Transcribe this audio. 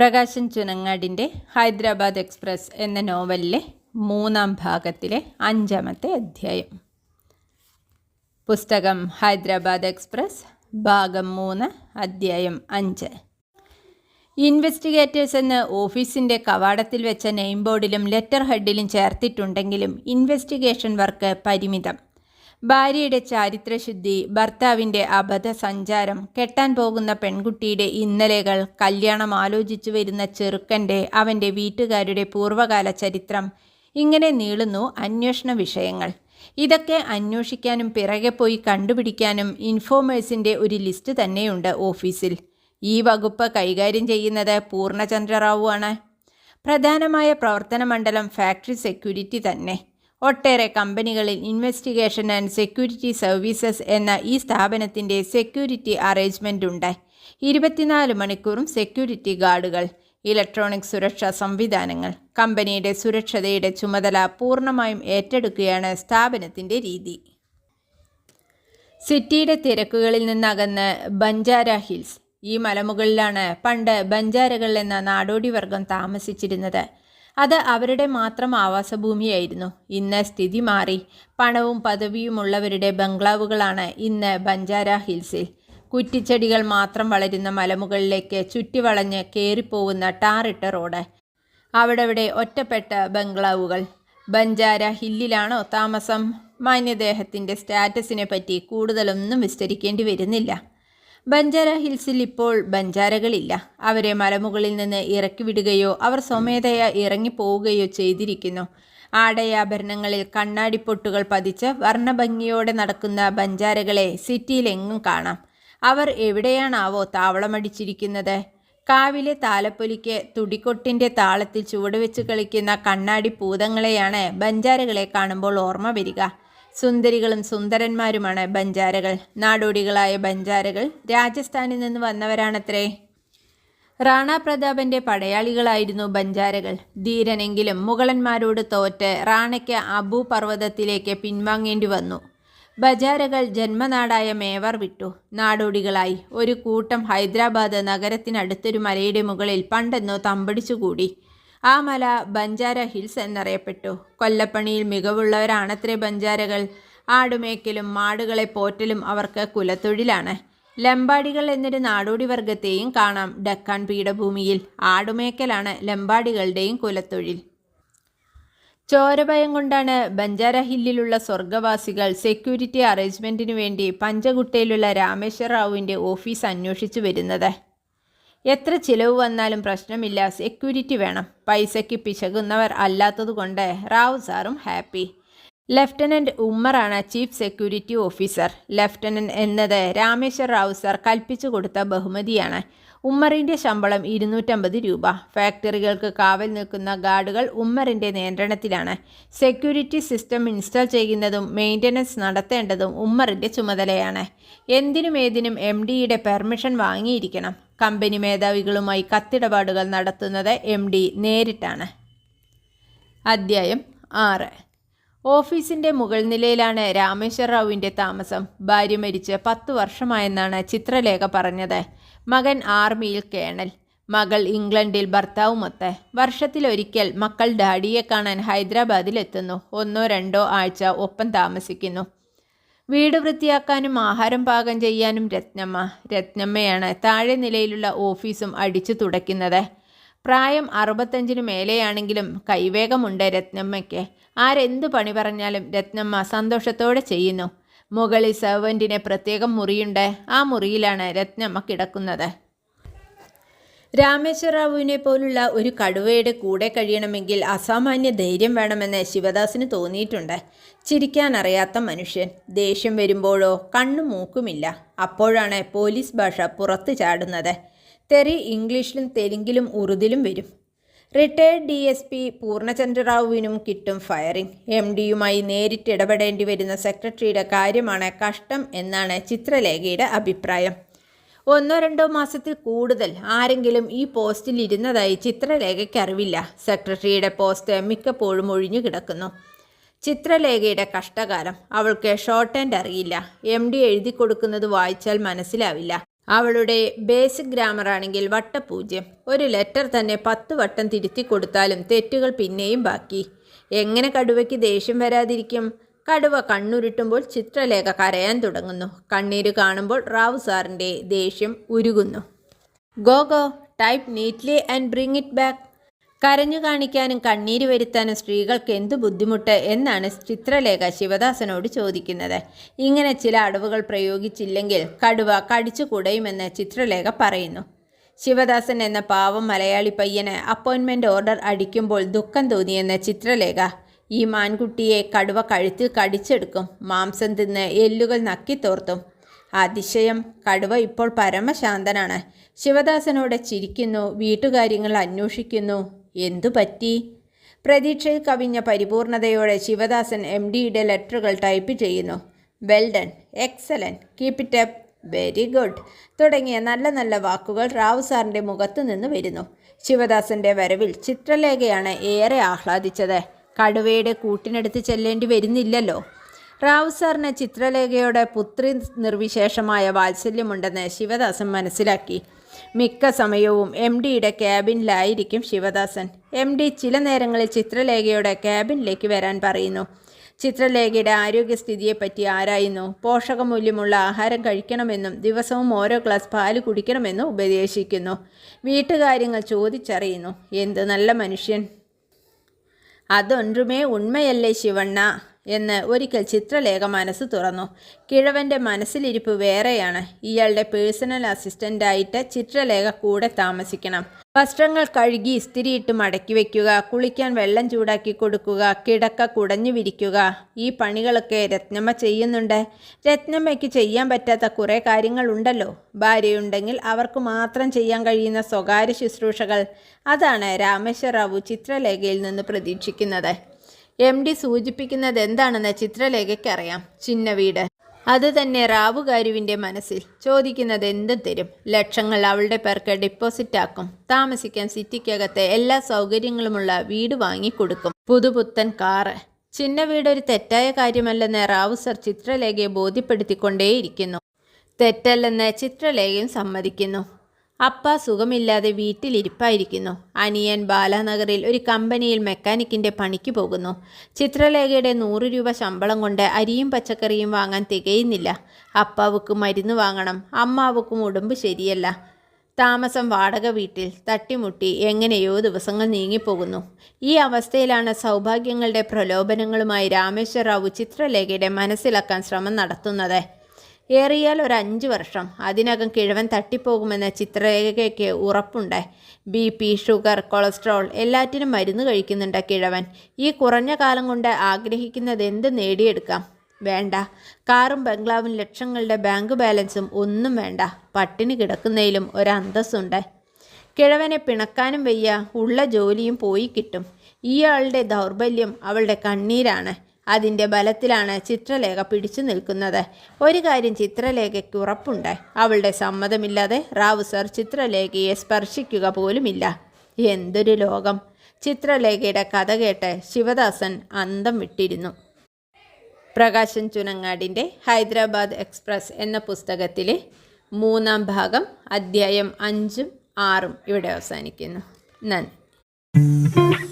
Prakashan ചുനങ്ങാടിന്റെ Hyderabad express എന്ന നോവലിലെ മൂന്നാം ഭാഗത്തിലെ അഞ്ചാമത്തെ അധ്യായം. പുസ്തകം ഹൈദരാബാദ് എക്സ്പ്രസ് ഭാഗം മൂന്ന് അധ്യായം അഞ്ച്. ഇൻവെസ്റ്റിഗേറ്റേഴ്സ് എന്ന് ഓഫീസിന്റെ കവാടത്തിൽ വെച്ച നെയിം ബോർഡിലും ലെറ്റർ ഹെഡിലും ചേർത്തിട്ടുണ്ടെങ്കിലും ഇൻവെസ്റ്റിഗേഷൻ വർക്ക് പരിമിതം. ഭാര്യയുടെ ചാരിത്രശുദ്ധി ഭർത്താവിന്റെ അബദ്ധ സഞ്ചാരം കെട്ടാൻ പോകുന്ന പെൺകുട്ടിയുടെ ഇന്നലകൾ കല്യാണം ആലോചിച്ചു വരുന്ന ചെറുക്കന്റെ അവന്റെ വീട്ടുകാരുടെ പൂർവകാല ചരിത്രം. ഇങ്ങനെ നീളുന്നു അന്വേഷണ വിഷയങ്ങൾ. ഇതൊക്കെ അന്വേഷിക്കാനും പിറകെ പോയി കണ്ടുപിടിക്കാനും ഇൻഫോമേഴ്സിന്റെ ഒരു ലിസ്റ്റ് തന്നെയുണ്ട് ഓഫീസിൽ. ഈ വകുപ്പ് കൈകാര്യം ചെയ്യുന്നത് പൂർണചന്ദ്രറാവു ആണ് പ്രധാനമായ പ്രവർത്തന മണ്ഡലം ഫാക്ടറി സെക്യൂരിറ്റി തന്നെ. ഒട്ടേറെ കമ്പനികളിൽ ഇൻവെസ്റ്റിഗേഷൻ ആൻഡ് സെക്യൂരിറ്റി സർവീസസ് എന്ന ഈ സ്ഥാപനത്തിന്റെ സെക്യൂരിറ്റി അറേഞ്ച്മെന്റ് ഉണ്ട്. ഇരുപത്തിനാല് മണിക്കൂറും സെക്യൂരിറ്റി ഗാർഡുകൾ ഇലക്ട്രോണിക് സുരക്ഷാ സംവിധാനങ്ങൾ കമ്പനിയുടെ സുരക്ഷതയുടെ ചുമതല പൂർണമായും ഏറ്റെടുക്കുകയാണ് സ്ഥാപനത്തിന്റെ രീതി. സിറ്റിയുടെ തിരക്കുകളിൽ നിന്നകന്ന് ബഞ്ചാര ഹിൽസ്. ഈ മലമുകളിലാണ് പണ്ട് ബഞ്ചാരകൾ എന്ന നാടോടി വർഗം താമസിച്ചിരുന്നത്. അത് അവരുടെ മാത്രം ആവാസഭൂമിയായിരുന്നു. ഇന്ന് സ്ഥിതി മാറി. പണവും പദവിയുമുള്ളവരുടെ ബംഗ്ലാവുകളാണ് ഇന്ന് ബഞ്ചാര ഹിൽസിൽ. കുറ്റിച്ചെടികൾ മാത്രം വളരുന്ന മലമുകളിലേക്ക് ചുറ്റിവളഞ്ഞ് കയറിപ്പോകുന്ന ടാറിട്ട റോഡ്. അവിടെവിടെ ഒറ്റപ്പെട്ട ബംഗ്ലാവുകൾ. ബഞ്ചാര ഹില്ലിലാണോ താമസം? മാന്യദേഹത്തിന്റെ സ്റ്റാറ്റസിനെ പറ്റി കൂടുതലൊന്നും വിസ്തരിക്കേണ്ടി വരുന്നില്ല. ബഞ്ചാര ഹിൽസിൽ ഇപ്പോൾ ബഞ്ചാരകളില്ല. അവരെ മലമുകളിൽ നിന്ന് ഇറക്കി വിടുകയോ അവർ സ്വമേധയാ ഇറങ്ങിപ്പോവുകയോ ചെയ്തിരിക്കുന്നു. ആടയാഭരണങ്ങളിൽ കണ്ണാടിപ്പൊട്ടുകൾ പതിച്ച് വർണഭംഗിയോടെ നടക്കുന്ന ബഞ്ചാരകളെ സിറ്റിയിലെങ്ങും കാണാം. അവർ എവിടെയാണാവോ താവളമടിച്ചിരിക്കുന്നത്. കാവിലെ താലപ്പൊലിക്ക് തുടിക്കൊട്ടിന്റെ താളത്തിൽ ചുവടുവെച്ച് കളിക്കുന്ന കണ്ണാടി പൂതങ്ങളെയാണ് ബഞ്ചാരകളെ കാണുമ്പോൾ ഓർമ്മ വരിക. സുന്ദരികളും സുന്ദരന്മാരുമാണ് ബഞ്ചാരകൾ. നാടോടികളായ ബഞ്ചാരകൾ രാജസ്ഥാനിൽ നിന്ന് വന്നവരാണത്രേ. റാണ പ്രതാപന്റെ പടയാളികളായിരുന്നു ബഞ്ചാരകൾ. ധീരനെങ്കിലും മുഗളന്മാരോട് തോറ്റ് റാണയ്ക്ക് അബു പർവതത്തിലേക്ക് പിൻവാങ്ങേണ്ടി വന്നു. ബജാരകൾ ജന്മനാടായ മേവർ വിട്ടു. നാടോടികളായി. ഒരു കൂട്ടം ഹൈദരാബാദ് നഗരത്തിനടുത്തൊരു മലയുടെ മുകളിൽ പണ്ടെന്നോ തമ്പടിച്ചുകൂടി. ആ മല ബഞ്ചാര ഹിൽസ് എന്നറിയപ്പെട്ടു. കൊല്ലപ്പണിയിൽ മികവുള്ളവരാണത്രേ ബഞ്ചാരകൾ. ആടുമേക്കലും മാടുകളെ പോറ്റലും അവർക്ക് കുലത്തൊഴിലാണ്. ലമ്പാടികൾ എന്നൊരു നാടോടി വർഗത്തെയും കാണാം ഡക്കാൻ പീഠഭൂമിയിൽ. ആടുമേക്കലാണ് ലമ്പാടികളുടെയും കുലത്തൊഴിൽ. ചോരഭയം കൊണ്ടാണ് ബഞ്ചാര ഹില്ലിലുള്ള സ്വർഗവാസികൾ സെക്യൂരിറ്റി അറേഞ്ച്മെന്റിനു വേണ്ടി പഞ്ചകുട്ടയിലുള്ള രാമേശ്വര റാവുവിന്റെ ഓഫീസ് അന്വേഷിച്ചു വരുന്നത്. എത്ര ചിലവ് വന്നാലും പ്രശ്നമില്ല. സെക്യൂരിറ്റി വേണം. പൈസയ്ക്ക് പിശകുന്നവർ അല്ലാത്തതുകൊണ്ട് റാവു സാറും ഹാപ്പി. ലഫ്റ്റനന്റ് ഉമ്മറാണ് ചീഫ് സെക്യൂരിറ്റി ഓഫീസർ ലഫ്റ്റനന്റ് എന്നത് രാമേശ്വർ റാവു സാർ കൽപ്പിച്ചു കൊടുത്ത ബഹുമതിയാണ്. ഉമ്മറിന്റെ ശമ്പളം ഇരുന്നൂറ്റമ്പത് രൂപ. ഫാക്ടറികൾക്ക് കാവൽ നിൽക്കുന്ന ഗാർഡുകൾ ഉമ്മറിന്റെ നിയന്ത്രണത്തിലാണ്. സെക്യൂരിറ്റി സിസ്റ്റം ഇൻസ്റ്റാൾ ചെയ്യുന്നതും മെയിന്റനൻസ് നടത്തേണ്ടതും ഉമ്മറിന്റെ ചുമതലയാണ്. എന്തിനും ഏതിനും എം ഡിയുടെ പെർമിഷൻ വാങ്ങിയിരിക്കണം. കമ്പനി മേധാവികളുമായി കത്തിടപാടുകൾ നടത്തുന്നത് എം ഡി നേരിട്ടാണ്. അദ്ധ്യായം ആറ്. ഓഫീസിന്റെ മുകൾ നിലയിലാണ് രാമേശ്വർ റാവുവിന്റെ താമസം. ഭാര്യ മരിച്ച് പത്തു വർഷമായെന്നാണ് ചിത്രലേഖ പറഞ്ഞത്. മകൻ ആർമിയിൽ കേണൽ. മകൾ ഇംഗ്ലണ്ടിൽ ഭർത്താവുമൊത്ത്. വർഷത്തിലൊരിക്കൽ മക്കൾ ഡാഡിയെ കാണാൻ ഹൈദരാബാദിലെത്തുന്നു. ഒന്നോ രണ്ടോ ആഴ്ച ഒപ്പം താമസിക്കുന്നു. വീട് വൃത്തിയാക്കാനും ആഹാരം പാകം ചെയ്യാനും രത്നമ്മ. രത്നമ്മയാണ് താഴെ നിലയിലുള്ള ഓഫീസും അടിച്ചു തുടയ്ക്കുന്നത്. പ്രായം അറുപത്തഞ്ചിന് മേലെയാണെങ്കിലും കൈവേഗമുണ്ട് രത്നമ്മയ്ക്ക്. ആരെന്തു പണി പറഞ്ഞാലും രത്നമ്മ സന്തോഷത്തോടെ ചെയ്യുന്നു. മുകളിൽ സെർവന്റിന് പ്രത്യേകം മുറിയുണ്ട്. ആ മുറിയിലാണ് രത്നമ്മ കിടക്കുന്നത്. രാമേശ്വരറാവുവിനെ പോലുള്ള ഒരു കടുവയുടെ കൂടെ കഴിയണമെങ്കിൽ അസാമാന്യ ധൈര്യം വേണമെന്ന് ശിവദാസിന് തോന്നിയിട്ടുണ്ട്. ചിരിക്കാനറിയാത്ത മനുഷ്യൻ. ദേഷ്യം വരുമ്പോഴോ കണ്ണു മൂക്കുമില്ല. അപ്പോഴാണ് പോലീസ് ഭാഷ പുറത്തു ചാടുന്നത്. തെറി ഇംഗ്ലീഷിലും തെലുങ്കിലും ഉറുദിലും വരും. Retired D S P Purnachandra റാവുവിനും കിട്ടും ഫയറിംഗ്. എം ഡിയുമായി നേരിട്ട് ഇടപെടേണ്ടി വരുന്ന സെക്രട്ടറിയുടെ കാര്യമാണ് കഷ്ടം എന്നാണ് ചിത്രലേഖയുടെ അഭിപ്രായം. ഒന്നോ രണ്ടോ മാസത്തിൽ കൂടുതൽ ആരെങ്കിലും ഈ പോസ്റ്റിൽ ഇരുന്നതായി ചിത്രലേഖയ്ക്ക് അറിവില്ല. സെക്രട്ടറിയുടെ പോസ്റ്റ് മിക്കപ്പോഴും ഒഴിഞ്ഞു കിടക്കുന്നു. ചിത്രലേഖയുടെ കഷ്ടകാലം അവൾക്ക് ഷോർട്ട് ഹാൻഡ് അറിയില്ല. എം ഡി എഴുതി കൊടുക്കുന്നത് വായിച്ചാൽ മനസ്സിലാവില്ല. അവളുടെ ബേസിക് ഗ്രാമർ ആണെങ്കിൽ വട്ടപൂജ്യം. ഒരു ലെറ്റർ തന്നെ പത്ത് വട്ടം തിരുത്തി കൊടുത്താലും തെറ്റുകൾ പിന്നെയും ബാക്കി. എങ്ങനെ കടുവയ്ക്ക് ദേഷ്യം വരാതിരിക്കും? കടുവ കണ്ണുരുട്ടുമ്പോൾ ചിത്രലേഖ കരയാൻ തുടങ്ങുന്നു. കണ്ണീര് കാണുമ്പോൾ റാവു സാറിന്റെ ദേഷ്യം ഉരുകുന്നു. Go go type neatly and bring it back കരഞ്ഞു കാണിക്കാനും കണ്ണീര് വരുത്താനും സ്ത്രീകൾക്ക് എന്തു ബുദ്ധിമുട്ട് എന്നാണ് ചിത്രലേഖ ശിവദാസനോട് ചോദിക്കുന്നത്. ഇങ്ങനെ ചില അടവുകൾ പ്രയോഗിച്ചില്ലെങ്കിൽ കടുവ കടിച്ചു കുടയുമെന്ന് ചിത്രലേഖ പറയുന്നു. ശിവദാസൻ എന്ന പാവം മലയാളി പയ്യന് അപ്പോയിൻമെന്റ് ഓർഡർ അടിക്കുമ്പോൾ ദുഃഖം തോന്നിയെന്ന ചിത്രലേഖ ഈ മാൻകുട്ടിയെ കടുവ കഴുത്തിൽ കടിച്ചെടുക്കും മാംസം തിന്ന് എല്ലുകൾ നക്കിത്തോർത്തും അതിശയം കടുവ ഇപ്പോൾ പരമശാന്തനാണ് ശിവദാസനോട് ചിരിക്കുന്നു വീട്ടുകാര്യങ്ങൾ അന്വേഷിക്കുന്നു. എന്തു പറ്റി പ്രതീക്ഷയിൽ കവിഞ്ഞ പരിപൂർണതയോടെ ശിവദാസൻ എം ഡിയുടെ ലെറ്ററുകൾ ടൈപ്പ് ചെയ്യുന്നു. Well done excellent keep it up very good തുടങ്ങിയ നല്ല നല്ല വാക്കുകൾ റാവു സാറിന്റെ മുഖത്തു നിന്ന് വരുന്നു. ശിവദാസന്റെ വരവിൽ ചിത്രലേഖയാണ് ഏറെ ആഹ്ലാദിച്ചത്. കടുവയുടെ കൂട്ടിനടുത്ത് ചെല്ലേണ്ടി വരുന്നില്ലല്ലോ. റാവു സാറിന് ചിത്രലേഖയുടെ പുത്രി നിർവിശേഷമായ വാത്സല്യമുണ്ടെന്ന് ശിവദാസൻ മനസ്സിലാക്കി. മിക്ക സമയവും എം ഡിയുടെ ക്യാബിനിലായിരിക്കും ശിവദാസൻ. എം ഡി ചില നേരങ്ങളിൽ ചിത്രലേഖയുടെ ക്യാബിനിലേക്ക് വരാൻ പറയുന്നു. ചിത്രലേഖയുടെ ആരോഗ്യസ്ഥിതിയെപ്പറ്റി ആരായുന്നു? പോഷകമൂല്യമുള്ള ആഹാരം കഴിക്കണമെന്നും ദിവസവും ഓരോ ഗ്ലാസ് പാൽ കുടിക്കണമെന്നും ഉപദേശിക്കുന്നു. വീട്ടുകാര്യങ്ങൾ ചോദിച്ചറിയുന്നു. എന്ത് നല്ല മനുഷ്യൻ. അതൊന്നുമേ ഉണ്മയല്ലേ ശിവണ്ണ? എന്ന് ഒരിക്കൽ ചിത്രലേഖ മനസ്സ് തുറന്നു. കിഴവന്റെ മനസ്സിലിരിപ്പ് വേറെയാണ്. ഇയാളുടെ പേഴ്സണൽ അസിസ്റ്റന്റായിട്ട് ചിത്രലേഖ കൂടെ താമസിക്കണം. വസ്ത്രങ്ങൾ കഴുകി ഇസ്തിരിയിട്ട് മടക്കി വയ്ക്കുക കുളിക്കാൻ വെള്ളം ചൂടാക്കി കൊടുക്കുക കിടക്ക കുടഞ്ഞു വിരിക്കുക. ഈ പണികളൊക്കെ രത്നമ്മ ചെയ്യുന്നുണ്ട്. രത്നമ്മയ്ക്ക് ചെയ്യാൻ പറ്റാത്ത കുറേ കാര്യങ്ങളുണ്ടല്ലോ. ഭാര്യയുണ്ടെങ്കിൽ അവർക്ക് മാത്രം ചെയ്യാൻ കഴിയുന്ന സ്വകാര്യ ശുശ്രൂഷകൾ. അതാണ് രാമേശ്വരറാവു ചിത്രലേഖയിൽ നിന്ന് പ്രതീക്ഷിക്കുന്നത്. എം ഡി സൂചിപ്പിക്കുന്നത് എന്താണെന്ന് ചിത്രലേഖയ്ക്കറിയാം ചിന്ന വീട്. അത് തന്നെ റാവുകാരുവിന്റെ മനസ്സിൽ. ചോദിക്കുന്നത് എന്തും തരും? ലക്ഷങ്ങൾ അവളുടെ പേർക്ക് ഡിപ്പോസിറ്റ് ആക്കും. താമസിക്കാൻ സിറ്റിക്കകത്തെ എല്ലാ സൗകര്യങ്ങളുമുള്ള വീട് വാങ്ങിക്കൊടുക്കും. പുതുപുത്തൻ കാറ് ചിന്ന വീട് ഒരു തെറ്റായ കാര്യമല്ലെന്ന് റാവു സർ ചിത്രലേഖയെ ബോധ്യപ്പെടുത്തിക്കൊണ്ടേയിരിക്കുന്നു. തെറ്റല്ലെന്ന് ചിത്രലേഖയും സമ്മതിക്കുന്നു. അപ്പ സുഖമില്ലാതെ വീട്ടിലിരിപ്പായിരിക്കുന്നു. അനിയൻ ബാലാനഗറിൽ ഒരു കമ്പനിയിൽ മെക്കാനിക്കിന്റെ പണിക്ക് പോകുന്നു. ചിത്രലേഖയുടെ നൂറ് രൂപ ശമ്പളം കൊണ്ട് അരിയും പച്ചക്കറിയും വാങ്ങാൻ തികയുന്നില്ല. അപ്പാവുക്ക് മരുന്ന് വാങ്ങണം. അമ്മാവുക്കും ഉടുമ്പ് ശരിയല്ല. താമസം വാടക വീട്ടിൽ തട്ടിമുട്ടി എങ്ങനെയോ ദിവസങ്ങൾ നീങ്ങിപ്പോകുന്നു. ഈ അവസ്ഥയിലാണ് സൗഭാഗ്യങ്ങളുടെ പ്രലോഭനങ്ങളുമായി രാമേശ്വരറാവു ചിത്രലേഖയുടെ മനസ്സിലാക്കാൻ ശ്രമം നടത്തുന്നത്. ഏറിയാൽ ഒരു അഞ്ച് വർഷം. അതിനകം കിഴവൻ തട്ടിപ്പോകുമെന്ന ചിത്രരേഖയ്ക്ക് ഉറപ്പുണ്ട്. ബി പി ഷുഗർ കൊളസ്ട്രോൾ എല്ലാറ്റിനും മരുന്ന് കഴിക്കുന്നുണ്ട് കിഴവൻ. ഈ കുറഞ്ഞ കാലം കൊണ്ട് ആഗ്രഹിക്കുന്നത് എന്ത് നേടിയെടുക്കാം? വേണ്ട. കാറും ബംഗ്ലാവും ലക്ഷങ്ങളുടെ ബാങ്ക് ബാലൻസും ഒന്നും വേണ്ട. പട്ടിണി കിടക്കുന്നതിലും ഒരു അന്തസ്സുണ്ട്. കിഴവനെ പിണക്കാനും വയ്യ. ഉള്ള ജോലിയും പോയി കിട്ടും. ഇയാളുടെ ദൗർബല്യം അവളുടെ കണ്ണീരാണ്. അതിന്റെ ബലത്തിലാണ് ചിത്രലേഖ പിടിച്ചു നിൽക്കുന്നത്. ഒരു കാര്യം ചിത്രലേഖയ്ക്ക് ഉറപ്പുണ്ട്. അവളുടെ സമ്മതമില്ലാതെ റാവു സർ ചിത്രലേഖയെ സ്പർശിക്കുക പോലുമില്ല. എന്തൊരു ലോകം. ചിത്രലേഖയുടെ കഥ കേട്ട് ശിവദാസൻ അന്തം വിട്ടിരുന്നു. പ്രകാശൻ ചുനങ്ങാടിന്റെ ഹൈദരാബാദ് എക്സ്പ്രസ് എന്ന പുസ്തകത്തിലെ മൂന്നാം ഭാഗം അദ്ധ്യായം അഞ്ചും ആറും ഇവിടെ അവസാനിക്കുന്നു. നന്ദി.